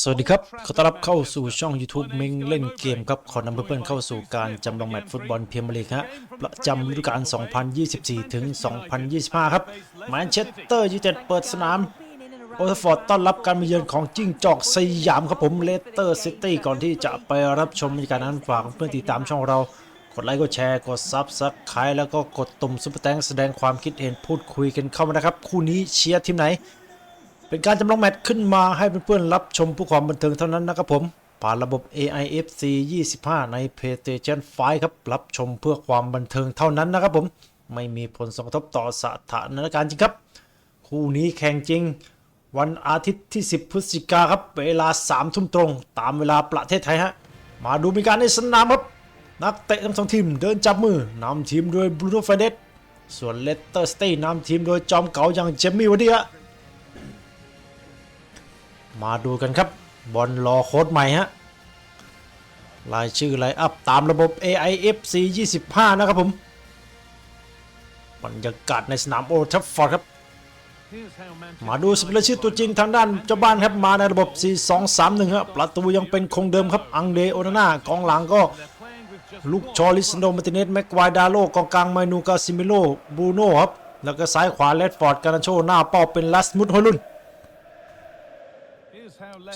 สวัสดีครับ Old ขอต้อนรับ Trafford เข้า Manchester. สู่ช่อง YouTube เมงเล่นเกมครับ ขอนำเพื่อนๆเข้าสู่การจำลองแมตช์ฟุตบอลพรีเมียร์ลีกฮะประจำฤดูกาล 2024 ถึง 2025 ครับแมนเชสเตอร์ยูไนเต็ดเปิดสนามโอลด์ฟอร์ดต้อนรับการมาเยือนของจิ้งจอกสยามครับผมเลสเตอร์ซิตี้ก่อนที่จะไปรับชมบรรยากาศนั้นฝากเพื่อนติดตามช่องเรา กดไลค์กดแชร์กดซับสไครต์แล้วก็กดตุ่มซุปเปอร์แตงแสดงความคิดเห็นพูดคุยกันเข้ามานะครับคู่นี้เชียร์ทีมไหน เป็นการจำลองแมตช์ขึ้นมาให้เพื่อนๆรับชมเพื่อความบันเทิงเท่านั้นนะครับผม ผ่านระบบ AIFC 25 ใน PlayStation 5 ครับ รับชมเพื่อความบันเทิงเท่านั้นนะครับผม ไม่มีผลส่งกระทบต่อสถานการณ์จริงครับ คู่นี้แข่งจริง วันอาทิตย์ที่ 10 พฤศจิกาครับเวลา 3 ทุ่มตรง ตามเวลาประเทศไทยฮะ มาดูมีการในสนามครับ นักเตะทั้งสองทีมเดินจับมือนำทีมโดยบรูโน่เฟเดสส่วนเลสเตอร์สเตย์นำทีมโดยจอมเก๋าอย่างเจมี่วาร์ดี้ฮะ มาดูกันครับ บอลรอโค้ดใหม่ฮะรายชื่อไลอัพตามระบบ AIFC 25 นะครับผม บรรยากาศในสนามโอทัฟฟอร์ดครับ มาดูสเปรชื่อตัวจริงทางด้านเจ้าบ้านครับ มาในระบบ 4-2-3-1ครับประตูยังเป็นคงเดิมครับ อังเดโอนาน่ากองหลังก็ลูกชอลิซันโดมาติเนสแม็กควายดาโลกองกลางไมนูกาซิมิโลบูโน่ครับ แล้วก็ซ้ายขวาเลดฟอร์ดการนาโชหน้าเป้าเป็นลัสมุดฮอลุน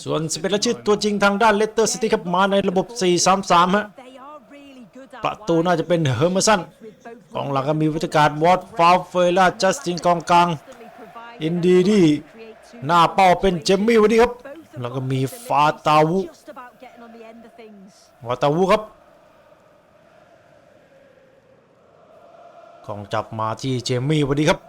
ส่วนสเปรชื่อตัวจริงทางด้านเลสเตอร์ซิตี้ครับมาในระบบ 4-3-3 ฮะ ประตูน่าจะเป็นเฮอร์เมสันกองหลังก็มีวิทยการวอตฟาวเฟล่าจัสตินกองกลางอินดีดีหน้าเป้าเป็นเจมมี่วันนี้ครับ แล้วก็มีฟาตาวุวาตาวุครับกองจับมาที่เจมมี่วันนี้ครับ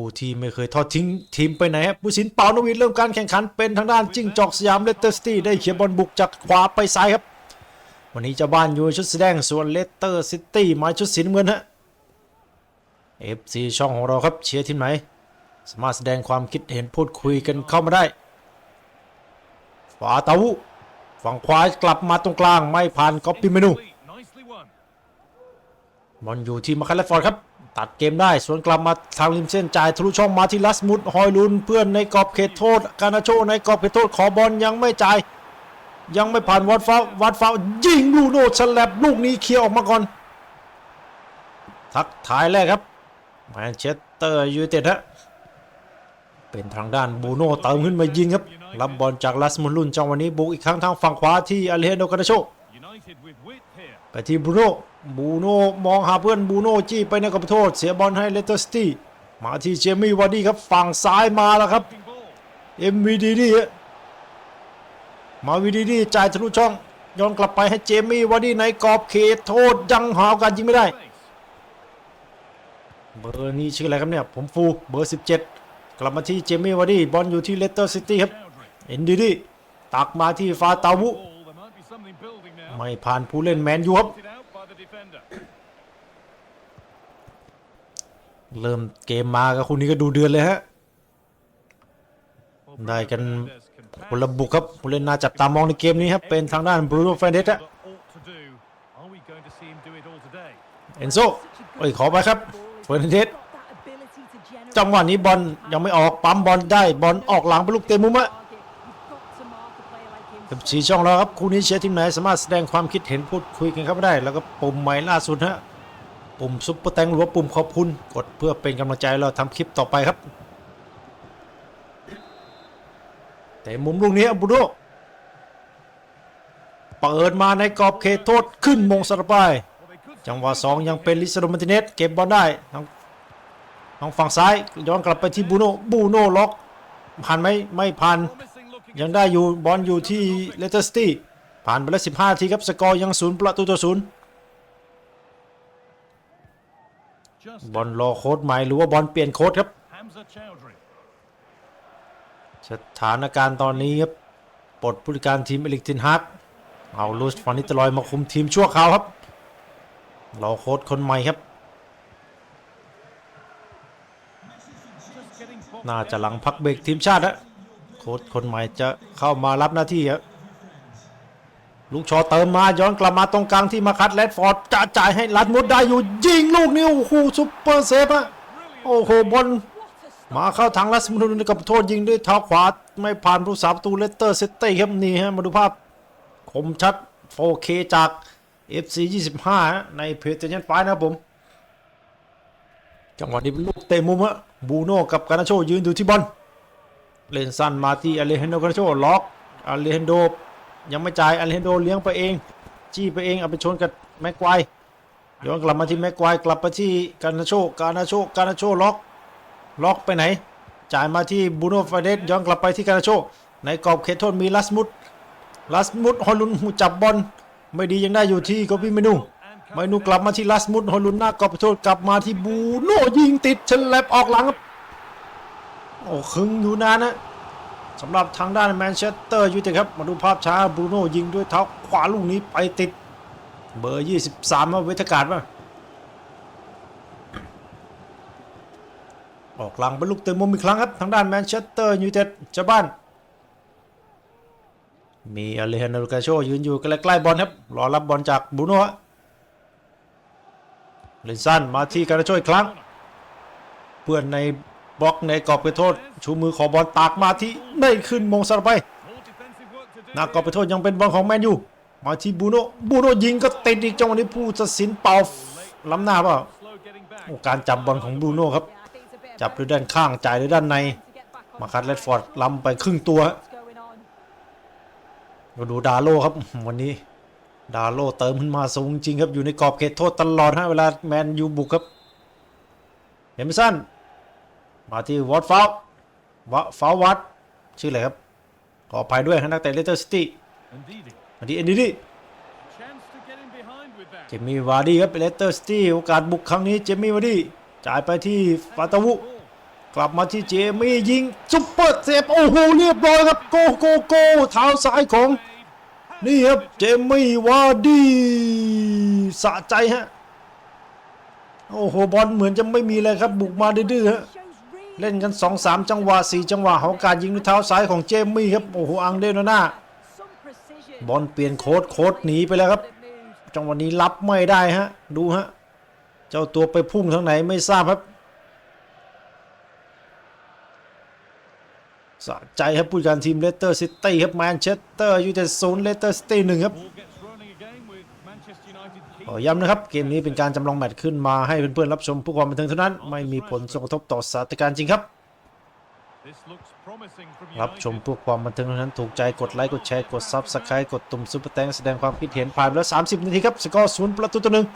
ผู้ที่ไม่เคยทอดทิ้งทีมไปไหนครับผู้สินเปานวีเริ่มการแข่งขันเป็นทางด้านจิ้งจอกสยามเลสเตอร์ซิตี้ได้เขียบอลบุกจากขวาไปซ้ายครับ วันนี้เจ้าบ้านอยู่ชุดสีแดงส่วนเลสเตอร์ซิตี้มาชุดสีน้ำเงินฮะ FC ช่องของเราครับเชียร์ทีมไหน สามารถแสดงความคิดเห็นพูดคุยกันเข้ามาได้ฝาเตาวุฝั่งขวากลับมาตรงกลางไม่ผ่านก๊อปปี้เมนูบอลอยู่ที่มาคาเลฟอร์ดครับ ตัดเกมได้สวนกลับมาทางริมเส้นจ่ายทะลุช่องมาที่ลัสมุดฮอยลุนเพื่อนในกรอบเขตโทษ กานาโชในกรอบเขตโทษขอบอลยังไม่จ่าย ยังไม่ผ่านวัดฟ้าวัดฟ้ายิงลูโน่ฉลับลูกนี้เคลียร์ออกมาก่อน ทักทายแรกครับแมนเชสเตอร์ยูไนเต็ดฮะเป็นทางด้านบูโน่เติมขึ้นมายิงครับรับบอลจากลัสมุดลุนจังหวะนี้บุกอีกครั้งทางฝั่งขวาที่อาเลเฮโดกานาโช United with wit here. ไปที่บรูโน่ บูโน่มองหาเพื่อนบูโน่จี้ไปในกรอบโทษ เสียบอลให้เลสเตอร์ซิตี้มาที่เจมี่วาร์ดี้ครับฝั่งซ้ายมาแล้วครับ Looking ball. MVDD มาวีดีดีจ่ายทะลุช่องย้อนกลับไปให้เจมี่วาร์ดี้ในกรอบเขตโทษยังหาการยิงไม่ได้เบอร์นี้ชื่ออะไรครับเนี่ย ผมฟูเบอร์ 17 กลับมาที่เจมี่วาร์ดี้บอลอยู่ที่เลสเตอร์ซิตี้ครับเอ็นดีดีตักมาที่ฟาตาวุไม่ผ่านผู้เล่นแมนยูครับ It out by the defender. เริ่มเกมมากับคู่นี้ก็ดูเดือนเลยฮะ ได้กันคนละบุกครับผู้เล่นน่าจับตามองในเกมนี้ครับ เป็นทางด้านบรูโน่เฟรนเดสฮะเอนโซเอ้ยขอไปครับเฟรนเดสจังหวะนี้บอลยังไม่ออกปั๊มบอลได้บอลออกหลังไปลูกเตะมุมอะกับสีช่องเราครับคู่นี้เชียร์ทีมไหนสามารถแสดงความคิดเห็นพูดคุยกันเข้ามาได้ แล้วก็ปุ่มใหม่ล่าสุดฮะ ปุ่มซุปเปอร์แตงหรือว่าปุ่มขอบคุณ กดเพื่อเป็นกำลังใจเราทำคลิปต่อไปครับ แต่มุมลูกนี้บูโดเปิดมาในกรอบเขตโทษขึ้นมงสระบาย Well, they could จังหวะสองยังเป็นลิซาโดมาร์ติเนสเก็บบอลได้ทางทางฝั่งซ้ายย้อนกลับไปที่บูโน่บูโน่ล็อกผ่านไหมไม่ผ่านยังได้อยู่บอลอยู่ที่เลสเตอร์ซิตี้ผ่านไปแล้ว15ทีครับสกอร์ยังศูนย์ประตูต่อศูนย์ บอลรอโค้ดใหม่หรือว่าบอลเปลี่ยนโค้ดครับ สถานการณ์ตอนนี้ครับปลดผู้จัดการทีมเอลิกตินฮักเอาลูสฟานิตลอยมาคุมทีมชั่วคราวครับรอโค้ดคนใหม่ครับ น่าจะหลังพักเบรกทีมชาติฮะโค้ชคนใหม่จะเข้ามารับหน้าที่ครับ ลูกชอเติมมาย้อนกลับมาตรงกลางที่มาคัดแรดฟอร์ดจะจ่ายให้ลัดมุดได้อยู่ยิงลูกนี้โอ้โหซุปเปอร์เซฟฮะโอ้โหบอลมาเข้าทางลัสมุนกับโทษยิงด้วยเท้าขวาไม่ผ่านผู้สาประตูเลสเตอร์ซิตี้ครับนี่ฮะมาดูภาพคมชัด 4K จาก FC 25 ในเพจเจนไฟนะครับผม จังหวะนี้เป็นลูกเตะมุมฮะบูโน่กับกานาโชยืนดูที่บอลเล่นสั้นมาที่อเลฮันโดกานาโชล็อกอเลฮันโด ยังไม่จ่ายอเลนโดเลี้ยงไปเอง จี้ไปเองเอาไปชนกับแม็กควายย้อนกลับมาที่แม็กควายกลับมาที่กานาโชกานาโชกานาโชล็อกล็อกไปไหน จ่ายมาที่บูโนฟาเดสย้อนกลับไปที่กานาโชในกรอบเขตโทษมีลัสมุดลัสมุดฮอลลุนหูจับบอลไม่ดียังได้อยู่ที่กอบิเมนูเมนูกลับมาที่ลัสมุดฮอลลุนหน้ากรอบโทษกลับมาที่บูโนยิงติดเฉลบออกหลังครับโอ้คึงอยู่นานนะ สำหรับทางด้านแมนเชสเตอร์ยูไนเต็ดครับ มาดูภาพช้าบรูโน่ยิงด้วยเท้าขวาลูกนี้ไปติด เบอร์ 23มาเวทกาศป่ะออกหลังเป็นลูกเตะมุมอีกครั้งครับ ทางด้านแมนเชสเตอร์ยูไนเต็ดเจ้าบ้าน มีอเลฮันโดกาโชยืนอยู่ใกล้ๆบอลครับ รอรับบอลจากบรูโน่เลนสั้นมาที่การช่วยครั้ง เพื่อนใน บล็อกในกรอบไปโทษ ชูมือขอบอลตากมาที่ได้ขึ้นมงสลับไปหน้ากรอบไปโทษยังเป็นบอลของแมนยูมาที่บูโน่บูโน่ยิงก็ติดอีกจังหวะนี้ผู้ตัดสินเป่าล้ำหน้าเปล่าโอ้การจับบอลของบูโน่ครับ จับด้วยด้านข้างจ่ายด้วยด้านใน มาคัดเลดฟอร์ดล้ำไปครึ่งตัวมาดูดาโลครับวันนี้ดาโลเติมขึ้นมาสูงจริงครับอยู่ในกรอบเขตโทษตลอดฮะเวลาแมนยูบุกครับเฮมสัน มาที่วอตฟาววะฟาววัตชื่ออะไรครับ ขออภัยด้วยครับนักเตะเลสเตอร์ซิตี้ And Didi. มาที่เอ็นดีดี Chance to get in behind with that. เจมี่วาร์ดี้ครับเลสเตอร์ซิตี้โอกาสบุกครั้งนี้เจมี่วาร์ดี้จ่ายไปที่ฟาตาวุ Ball. กลับมาที่เจมี่ยิงซุปเปอร์เซฟโอ้โหเรียบร้อยครับโกโกโกเท้าซ้ายของ นี่ครับเจมี่วาร์ดีสะใจฮะโอ้โหบอลเหมือนจะไม่มีเลยครับบุกมาดื้อๆฮะ เล่นกัน 2-3 จังหวะ 4 จังหวะของการยิงด้วยเท้าซ้ายของเจมี่ครับ โอ้โห อังเดโนนาบอลเปลี่ยนโค้ดโค้ดหนีไปแล้วครับ จังหวะนี้รับไม่ได้ฮะ ดูฮะ เจ้าตัวไปพุ่งทางไหนไม่ทราบครับสะใจครับผู้จัดการทีมเลสเตอร์ซิตี้ครับแมนเชสเตอร์ยูไนเต็ดศูนย์เลสเตอร์ซิตี้หนึ่งครับ ขอย้ำนะครับ เกมนี้เป็นการจำลองแมตช์ขึ้นมาให้เพื่อนๆรับชมเพื่อความบันเทิงเท่านั้น ไม่มีผลส่งกระทบต่อสถานการณ์จริงครับ รับชมเพื่อความบันเทิงเท่านั้นถูกใจกดไลค์กดแชร์กดซับสไครต์กดตุ่มซุปเปอร์แตงแสดงความคิดเห็นผ่านไปแล้ว 30 นาทีครับสกอร์ศูนย์ประตูต่อหนึ่ง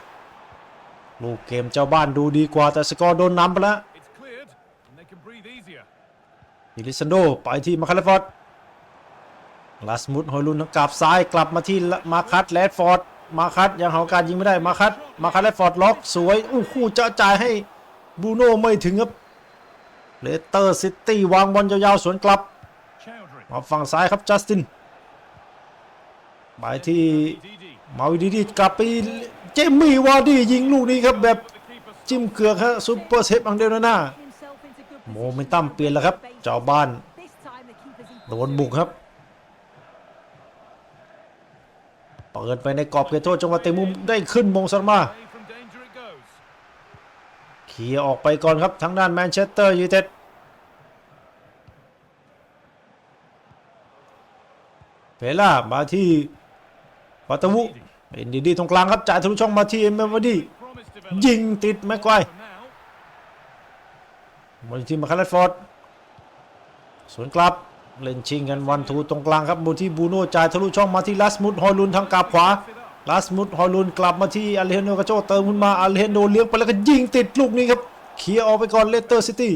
ลูกเกมเจ้าบ้านดูดีกว่าแต่สกอร์โดนนำไปแล้ว It's cleared and they can breathe easier. ดิลิซันโดไปที่มาคาเลฟอร์ดลาสมุดฮอยลุนกลับซ้ายกลับมาที่มาคัตแรดฟอร์ด มาคัตยังหากาสยิงไม่ได้มาคัตมาคัตแรดฟอร์ดล็อกสวยอู้หูจะจ่ายให้บูโน่ไม่ถึงครับเลสเตอร์ซิตี้วางบอลยาวๆสวนกลับ มาฝั่งซ้ายครับจัสตินไปที่มาวิดีดีกลับไปเจมี่วาร์ดี้ยิงลูกนี้ครับแบบจิ้มเกือกฮะซุปเปอร์เซฟอังเดลนาน่าโมเมนตัมเปลี่ยนแล้วครับ เจ้าบ้านโดนบุกครับ เปิดไปในกรอบเขตโทษจังหวะเตะมุมได้ขึ้นมงสมาเคลียร์ออกไปก่อนครับทางด้านแมนเชสเตอร์ยูไนเต็ดเพล่ามาที่ปัตวุเอ็นดีดีตรงกลางครับจ่ายทะลุช่องมาที่เอ็มเอวดียิงติดแม็กควาย for now. บอลที่มาคาร์ลฟอร์ดสวนกลับ เล่นชิงกันวันทูตรงกลางครับบอลที่บูโน่จ่ายทะลุช่องมาที่ลัสมุดฮอยลุนทางกลับขวาลัสมุดฮอยลุนกลับมาที่อาเลนโดกาโจเติมขึ้นมาอาเลนโดเลี้ยงไปแล้วก็ยิงติดลูกนี้ครับเคลียร์ออกไปก่อนเลสเตอร์ซิตี้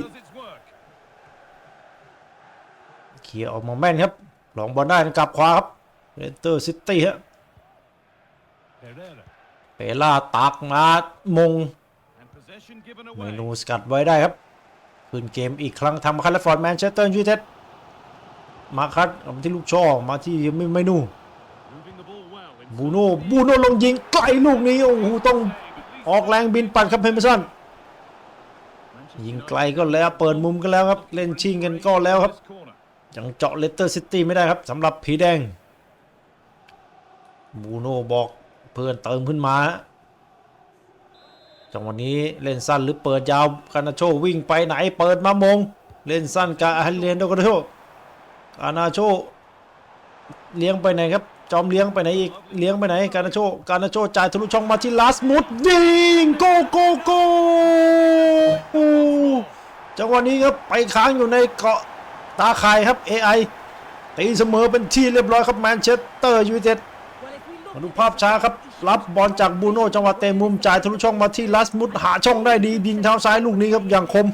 เคลียร์ออกมาแม่นครับหลองบอลได้กลับขวาครับเลสเตอร์ซิตี้ฮะเปล่าตากมามงเมนูสกัดไว้ได้ครับขึ้นเกมอีกครั้งทำคาร์ลฟอร์ดแมนเชสเตอร์ยูไนเต็ด มาคัดเอามาที่ลูกช่อมาที่เมนู Moving the ball well. in บูโน่บูโน่ลงยิงไกลลูกนี้โอ้โหต้อง save, at least ออกแรงบินปัดครับเฮมิสัน Manchester ยิง United ไกลก็แล้วเปิดมุมก็แล้วครับ เล่นชิงกันก็แล้วครับ this corner. ยังเจาะเลสเตอร์ซิตี้ไม่ได้ครับสำหรับผีแดงบูโน่บอกเพื่อนเติมขึ้นมาฮะจังหวะนี้เล่นสั้นหรือเปิดยาวกานาโชวิ่งไปไหนเปิดมามง เล่นสั้นกาฮันเลนโดกานาโช กานาโชเลี้ยงไปไหนครับ จอมเลี้ยงไปไหนอีก เลี้ยงไปไหน กานาโช กานาโชจ่ายทะลุช่องมาที่ลาสมุดยิงโกโกโกจังหวะนี้ครับไปค้างอยู่ในเกาะตาข่ายครับ AI ตีเสมอเป็นที่เรียบร้อยครับแมนเชสเตอร์ยูไนเต็ดมาดูภาพช้าครับ รับบอลจากบูโน่จังหวะเตะมุมจ่ายทะลุช่องมาที่ลัสมุดหาช่องได้ดียิงเท้าซ้ายลูกนี้ครับอย่างคม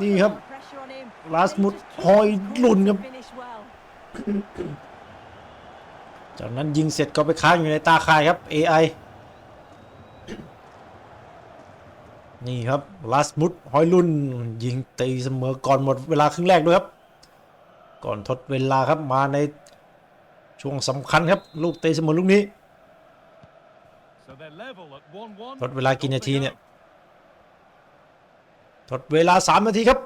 นี่ครับ ลาสมุดหอยลุนครับ จากนั้นยิงเสร็จก็ไปค้างอยู่ในตาข่ายครับ AI นี่ครับลาสมุดหอยลุนยิงตีเสมอก่อนหมดเวลาครึ่งแรกด้วยครับ ก่อนทดเวลาครับมาในช่วงสำคัญครับ ลูกเตะเสมอลูกนี้ทดเวลากี่นาทีเนี่ยทดเวลา 3 นาทีครับ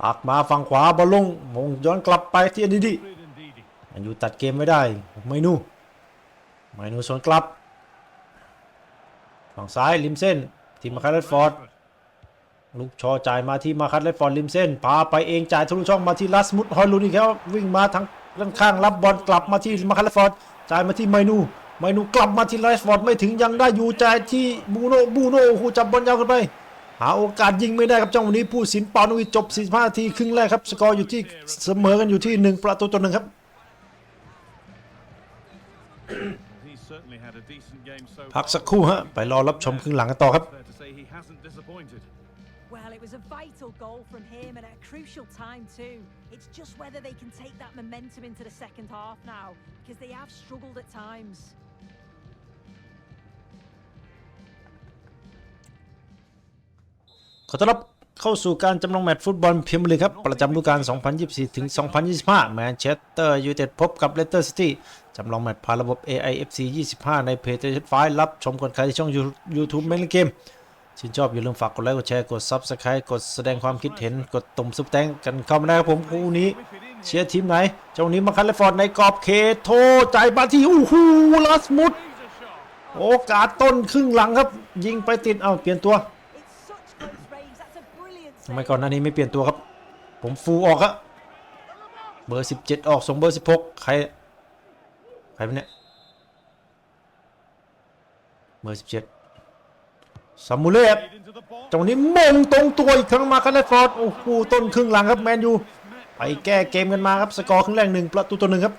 ตักมาฝั่งขวาบอลลงมงย้อนกลับไปที่อดีดี Fred and Didi. มันอยู่ตัดเกมไม่ได้ไมนูไมนูสวนกลับ ฝั่งซ้ายริมเส้นที่มาคัตเลดฟอร์ดลูกชอจ่ายมาที่มาคัตเลดฟอร์ดริมเส้นพาไปเองจ่ายทะลุช่องมาที่ลัสมุดฮอยลูนี่ครับวิ่งมาทั้งด้านข้างรับบอลกลับมาที่มาคัตเลดฟอร์ดจ่ายมาที่ไมนูไมนูกลับมาที่ลัสฟอร์ดไม่ถึงยังได้อยู่จ่ายที่บูโนบูโนโอ้โหจับบอลยาวขึ้นไป หาโอกาสยิงไม่ได้ครับจังหวะนี้ผู้สินปานวิจบ 45 ทีครึ่งแรกครับ สกอร์อยู่ที่เสมอกันอยู่ที่ 1 ประตูต่อหนึ่งครับ พักสักครู่ฮะ ไปรอรับชมครึ่งหลังกันต่อครับ Well, it was a vital goal from him and at a crucial time too. It's just whether they can take that momentum into the second half now, because they have struggled at times. ขอต้อนรับเข้าสู่การจำลองแมตช์ฟุตบอลพรีเมียร์ลีกครับ ประจำฤดูกาล 2024 ถึง 2025 แมนเชสเตอร์ยูไนเต็ดพบกับเลสเตอร์ซิตี้จำลองแมตช์ผ่านระบบ AIFC 25 ในเพจเจ็ดไฟรับชมกันใครที่ช่อง YouTube เมนเกม ชื่นชอบอย่าลืมฝากกดไลค์กดแชร์กด Subscribe กดแสดงความคิดเห็นกดตุ่มซุปแตงกันเข้ามาได้ครับผมคู่นี้ เชียร์ทีมไหนเจ้านี้มาคันเลฟอร์ดในกรอบเขตโทจ่ายมาที่อู้หูลาสมุดโอกาสต้นครึ่งหลังครับ ยิงไปติดเอาเปลี่ยนตัว ทำไมก่อนหน้านี้ไม่เปลี่ยนตัวครับ ผมฟูออกครับเบอร์ 17 ออกส่งเบอร์ 16 ใคร ใครเป็นเนี่ย เบอร์ 17ซามูเล่ครับ Into the box. จังหวะนี้มงตรงตัวอีกครั้งมาคันเลฟอร์ด โอ้โห ต้นครึ่งหลังครับแมนยู ไปแก้เกมกันมาครับ สกอร์ครึ่งแรกหนึ่งประตูต่อหนึ่งครับ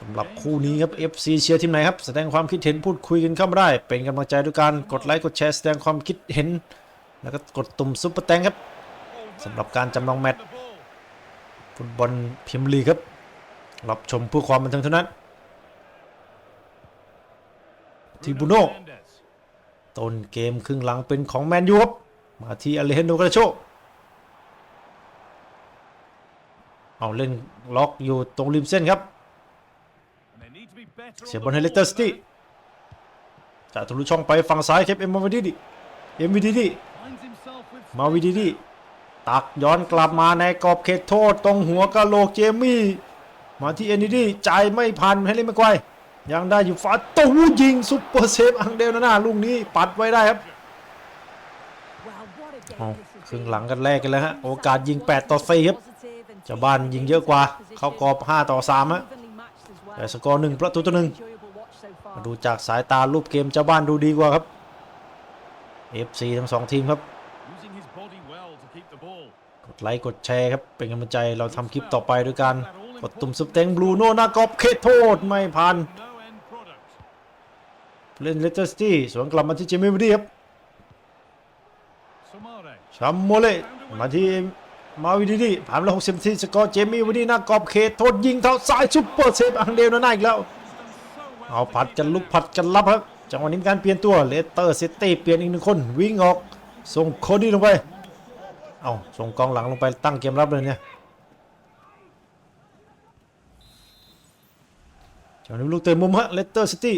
สำหรับคู่นี้ครับ FC เชียร์ทีมไหนครับ แสดงความคิดเห็นพูดคุยกันเข้ามาได้ เป็นกำลังใจด้วยการกดไลค์ กดแชร์ แสดงความคิดเห็น แล้วก็กดตุ่มซุปเปอร์แตงครับสำหรับการจำลองแมตช์ฟุตบอลพรีเมียร์ลีครับรับชมเพื่อความบันเทิงเท่านั้นทีบูโน่ต้นเกมครึ่งหลังเป็นของแมนยูครับมาที่อเลเฮนโดกาโชเอาเล่นล็อกอยู่ตรงริมเส้นครับเสียบอลให้เลสเตอร์ซิตี้จากทะลุช่องไปฝั่งซ้ายครับเอ็มวิดีดีเอ็มวิดีดี มาวิดีดีตักย้อนกลับมาในกรอบเขตโทษตรงหัวกะโหลกเจมี่ มาที่เอ็นดีดีจ่ายไม่พันให้เล่นไม่ไกวยังได้อยู่ฟาตูยิงซุปเปอร์เซฟอังเดลนาน่าลูกนี้ปัดไว้ได้ครับ Well, what a game เครึ่งหลังกันแรกกันแล้วฮะโอกาสยิง 8 ต่อ 4 ครับเจ้าบ้านยิงเยอะกว่า เข้ากรอบ 5 ต่อ 3 ฮะแต่สกอร์ 1 ประตูต่อ1 Enjoyable watch so far. มาดูจากสายตารูปเกมเจ้าบ้านดูดีกว่าครับ FC ทั้งสองทีมครับ using his body well to keep the ball. กด ไลค์กดแชร์ครับ เป็นกำลังใจเราทำคลิปต่อไปด้วยการกดตุ่มซุปเต็งบลูโน่หน้ากอบเขตโทษไม่ผ่านเล่นเลสเตอร์ซิตี้สวนกลับมาที่เจมี่วดีครับชัมโมเล่มาที่มาวิดีดีผ่านไปแล้ว60ทีสกอร์เจมี่วดีหน้ากรอบเขตโทษยิงเท้าซ้ายซุปเปอร์เซฟอังเดลนาน่าอีกแล้วเอาผัดกันลุกผัดกันรับครับจังหวะนี้การเปลี่ยนตัวเลสเตอร์ซิตี้เปลี่ยนอีกหนึ่งคนวิ่งออกส่งโคดี้ลงไป เอาส่งกองหลังลงไปตั้งเกมรับเลยเนี่ยจังหวะนี้ลูกเตะมุมฮะเลสเตอร์ซิตี้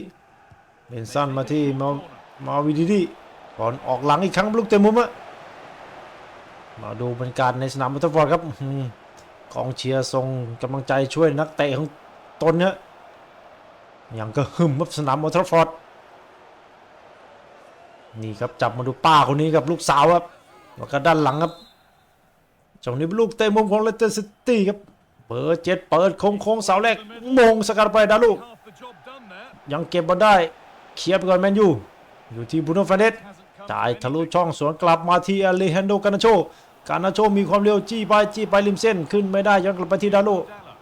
เล่นสั้นมาที่มามาวิดีดีก่อนออกหลังอีกครั้งลูกเตะมุมฮะมาดูบรรยากาศในสนามบัตเตอร์ฟอร์ดครับกองเชียร์ส่งกำลังใจช่วยนักเตะของตนเนี่ยอย่างก็หึมครับสนามโอลด์แทราฟอร์ดนี่ครับจับมาดูป้าคนนี้กับลูกสาวครับแล้วก็ด้านหลังครับ จังนี้เป็นลูกเตะมุมของเลสเตอร์ซิตี้ครับเบอร์เจ็ดเปิดโค้งโค้งเสาแรกมงสกัดไปดาลูก ยังเก็บบอลได้เคลียร์ไปก่อนแมนยูอยู่ที่บูโนฟานเนส Hasn't come จ่ายทะลุช่องสวนกลับมาที่อเลฮันโดกานาโชกานาโชมีความเร็วจี้ไปจี้ไปริมเส้นขึ้นไม่ได้ย้อนกลับไปที่ดาโล Dalla.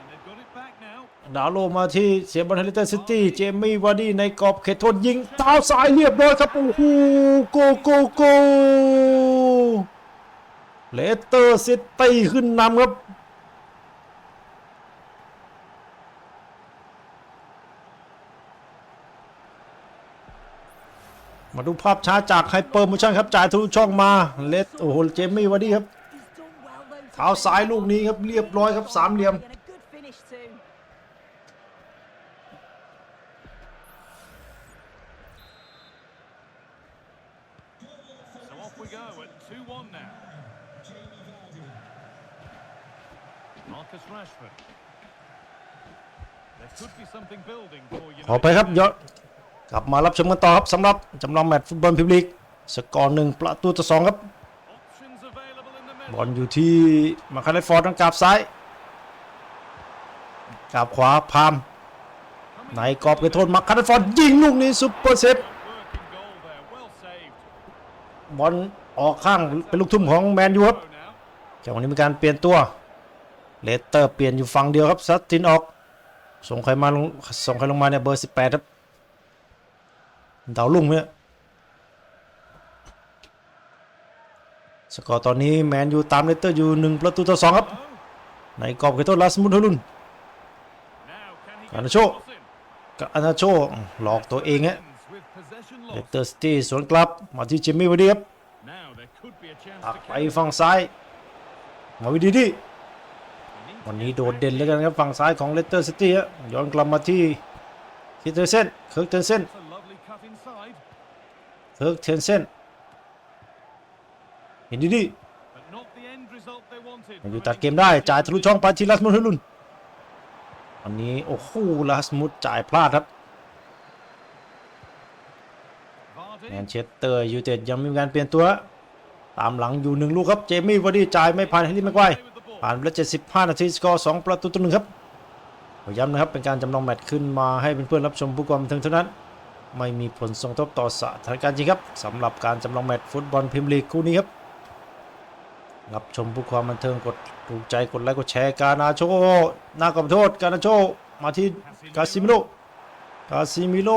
And they've got it back now. ดาโลมาที่เสียบอลเลสเตอร์ซิตี้เจมี่วาร์ดี้ในกรอบเขตโทษยิงเท้าซ้ายเรียบร้อยครับโอ้โหโกโกโก เลสเตอร์ซิตี้ขึ้นนำครับมาดูภาพช้าจากไฮเปอร์โมชั่นครับจ่ายทะลุช่องมาเลสโอ้โหเจมี่วาร์ดี้ครับเท้าซ้ายลูกนี้ครับเรียบร้อยครับสามเหลี่ยม building for ขอไปครับย้อนกลับมารับชมกันต่อครับสำหรับจำลองแมตช์ฟุตบอลพรีเมียร์ลีกสกอร์หนึ่งประตูต่อสองครับบอลอยู่ที่มาคาเลฟอร์ดทางกราบซ้ายกราบขวาพามในกรอบเขตโทษมาคาเลฟอร์ดยิงลูกนี้ซุปเปอร์เซฟบอลออกข้างเป็นลูกทุ่มของแมนยูครับ Go now. จากวันนี้มีการเปลี่ยนตัวเลสเตอร์เปลี่ยนอยู่ฝั่งเดียวครับซัตตินออก ส่งใครมาลงส่งใครลงมาเนี่ยเบอร์18ครับดาวลุ่งเนี่ยสกอร์ตอนนี้แมนยูตามเลสเตอร์อยู่1ประตูต่อ2ครับ ในกรอบเขตโทษลาสมุนเฮลุน Now can he get Garnacho. the cross in? กับอานาโชหลอกตัวเองฮะ Ends with possession เลสเตอร์ซิตี้สวนกลับมาที่เจมี่วาร์ดีครับตักไปฝั่งซ้าย มาวิดีดี วันนี้โดดเด่นเลยกันครับฝั่งซ้ายของเลสเตอร์ซิตี้ฮะย้อนกลับมาที่คิเทเซนเคิร์กเทนเซนเคิร์กเทนเซนเห็นดีดีมันอยู่ตัดเกมได้จ่ายทะลุช่องไปที่ลัสมุดเฮลุนอันนี้โอ้โหลัสมุดจ่ายพลาดครับแมนเชสเตอร์ยูไนเต็ดยังมีการเปลี่ยนตัว ตามหลังอยู่หนึ่งลูกครับเจมี่วาร์ดี้จ่ายไม่ผ่านให้ลิมแม็กไวย ผ่านไปแล้ว75 นาทีสกอร์2ประตูต่อหนึ่งครับย้ำนะครับเป็นการจำลองแมตช์ขึ้นมาให้เพื่อนๆรับชมผู้ความบันเทิงเท่านั้น ไม่มีผลส่งทบต่อสถานการณ์จริงครับสำหรับการจำลองแมตช์ฟุตบอลพรีเมียร์ลีกคู่นี้ครับรับชมผู้ความบันเทิงกดถูกใจกดไลค์กดแชร์กานาโชหน้ากรอบโทษกานาโชมาที่กาซิมิโลกาซิมิโล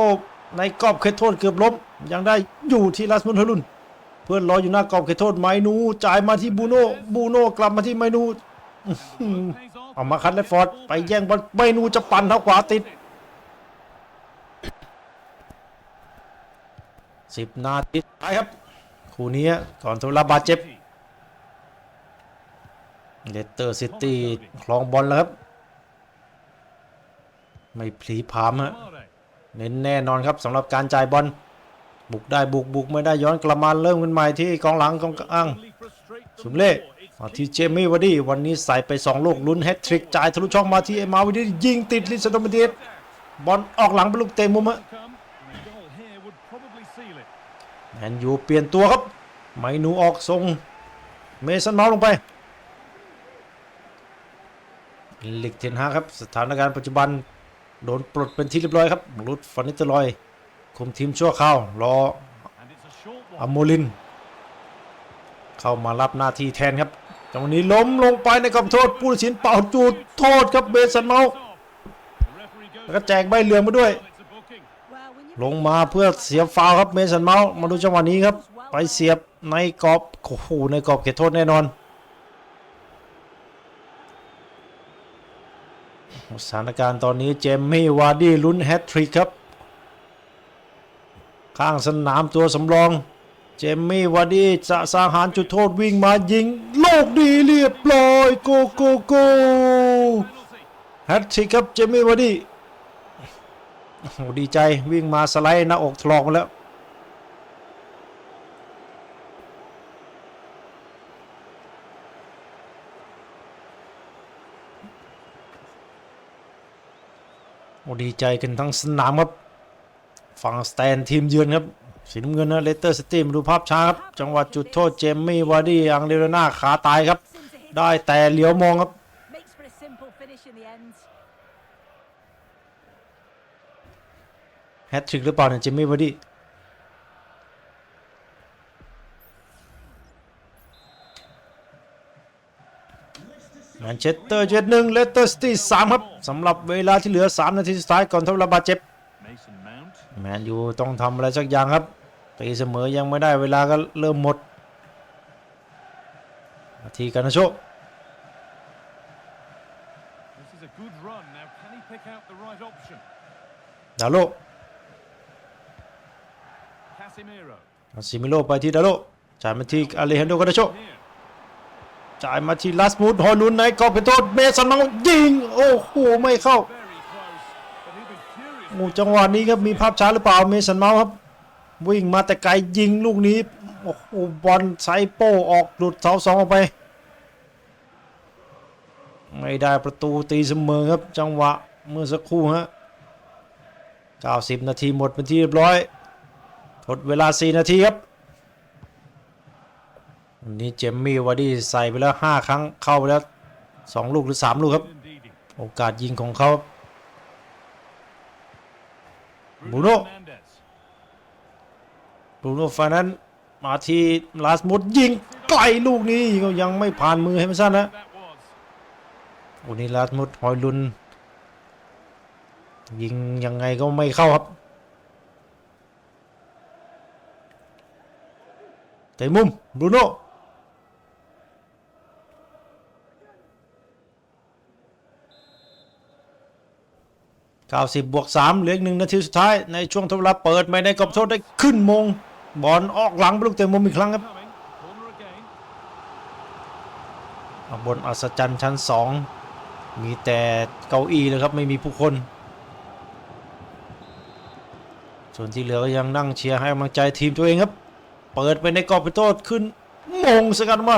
ในกรอบเขตโทษเกือบล้มยังได้อยู่ที่ลาสมุนเฮลุนเพื่อนรออยู่หน้ากรอบเขตโทษไมนูจ่ายมาที่บูโน่บูโน่กลับมาที่ไมนู เอามาคัดและฟอร์ดไปแย่งบอลไมนูจะปั่นเท้าขวาติด10นาทีท้ครับ คู่นี้ก่อนทุลาบาดเจ็บเลสเตอร์ซิตี้คลองบอลแล้วครับ ไม่พลีพามฮะเน้นแน่นอนครับสำหรับการจ่ายบอลบุกได้บุกบุกไม่ได้ย้อนกลับมาเริ่มกันใหม่ที่กองหลังกองกลางสุมเล่ มาที่เจมี่วาร์ดี้วันนี้ใส่ไป 2 ลูกลุ้นแฮตทริกจ่ายทะลุช่องมาที่เอมาวิดี้ยิงติดลิซาโดมาเดสบอลออกหลังเป็นลูกเตะมุมฮะแมนยูเปลี่ยนตัวครับ ไมนูออกทรงเมสันเมาส์ลงไปลิกเทนฮาครับ สถานการณ์ปัจจุบัน โดนปลดเป็นที่เรียบร้อยครับรุดฟานิตเตอร์ลอยคุมทีมชั่วคราวรออมโมลิน เข้ามารับหน้าที่แทนครับ จังหวะนี้ล้มลงไปในกรอบโทษผู้ตัดสินเป่าจูดโทษครับเบสันเมาแล้วก็แจกใบเหลืองมาด้วย ลงมาเพื่อเสียบฟาวครับเมสันเมามาดูจังหวะนี้ครับ ไปเสียบในกรอบโอ้โหในกรอบเขตโทษแน่นอนสถานการณ์ตอนนี้เจมมี่วาร์ดี้ลุ้นแฮตทริกครับ ข้างสนามตัวสำรอง เจมมี่วัดดี้สะสาหารจุดโทษวิ่งมายิง โลกดีเรียบร้อย โกโกโกแฮตทริกครับเจมมี่วัดดี้โอ้ดีใจวิ่งมาสไลด์หน้าอกทลอกแล้ว โอ้ดีใจกันทั้งสนามครับฟังสแตนทีมเยือนครับ สีน้ำเงินนะเลสเตอร์ซิตี้มาดูภาพช้าครับ จังหวะจุดโทษเจมมี่วาร์ดี้อังเดโรนาขาตายครับ ได้แต่เหลียวมองครับ Makes for a simple finish in the end. แฮตทริกหรือเปล่าเนี่ยเจมมี่วาร์ดี้แมนเชสเตอร์เจ็ดหนึ่งเลสเตอร์ซิตี้สามครับสำหรับเวลาที่เหลือ 3 นาทีสุดท้ายก่อนทดระบาดเจ็บ Mason Mount. แมนยูต้องทำอะไรสักอย่างครับตีเสมอยังไม่ได้เวลาก็เริ่มหมดนาทีกันนะโช This is a good run. Now, can he pick out the right option? ดาโล Casemiro. อาซิมิโลไปที่ดาโลจ่ายมาที่อาเลฮันโดกานาโช Here. จ่ายมาที่ลาสมูดฮอยลุนในกรอบเป็นโทษเมสันมังยิง โอ้โห ไม่เข้า โอ้จังหวะนี้ครับมีภาพช้าหรือเปล่าเมสันเมาส์ครับ วิ่งมาแต่ไกลยิงลูกนี้โอ้โหบอลไซโป้ออกหลุดเสาสองออกไป ไม่ได้ประตูตีเสมอครับจังหวะเมื่อสักครู่ฮะ90 นาทีหมดเป็นที่เรียบร้อยทดเวลา 4 นาทีครับวันนี้เจมมี่วาร์ดี้ใส่ไปแล้ว 5 ครั้งเข้าไปแล้ว 2 ลูกหรือ 3 ลูกครับ โอกาสยิงของเขา Bruno. Fernandes. บรูโน่ฟานั้นมาทีลาสมุดยิงไกลลูกนี้ก็ยังไม่ผ่านมือให้มันสั้นนะ That was. วันนี้ลาสมุดหอยลุน ยิงยังไงก็ไม่เข้าครับเตะมุมบูโน่ 90 บวก 3 เหลืออีกหนึ่งนาทีสุดท้าย ในช่วงทดเวลาเปิดไม่ได้กอบโทษได้ขึ้นมง บอลออกหลังไปลูกเตะมุมอีกครั้งครับบนอัศจรรย์ชั้นสองมีแต่เก้าอี้เลยครับไม่มีผู้คน ส่วนที่เหลือก็ยังนั่งเชียร์ให้กำลังใจทีมตัวเองครับ เปิดไปในกรอบไปโทษขึ้นมงสกัดมา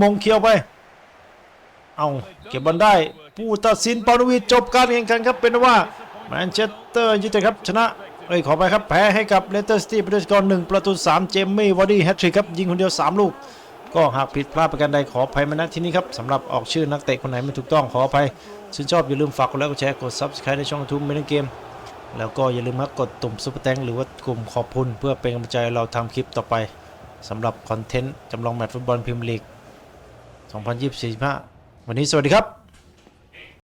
มงเคียวไป เอาเก็บบอลได้ผู้ตัดสินปานวีจบการแข่งขันครับเป็นว่าแมนเชสเตอร์ยูไนเต็ดครับชนะเอ้ยขอไปครับแพ้ให้กับเลสเตอร์ซิตี้ไปด้วยสกอร์หนึ่งประตู3เจมมี่วอร์ดี้แฮตทริกครับยิงคนเดียว3ลูก ก็หากผิดพลาดประการใดขออภัยมาณที่นี้ครับสำหรับออกชื่อนักเตะคนไหนไม่ถูกต้องขออภัยชื่นชอบอย่าลืมฝากกดไลค์กดแชร์กด Subscribe ในช่องทูมเมนเกมแล้วก็อย่าลืมมากดตุ่มซุปเปอร์แตงหรือว่ากลุ่มขอบคุณเพื่อเป็นกำลังใจเราทำคลิปต่อไปสำหรับคอนเทนต์จำลองแมตช์ฟุตบอลพรีเมียร์ลีก2024 วันนี้สวัสดีครับ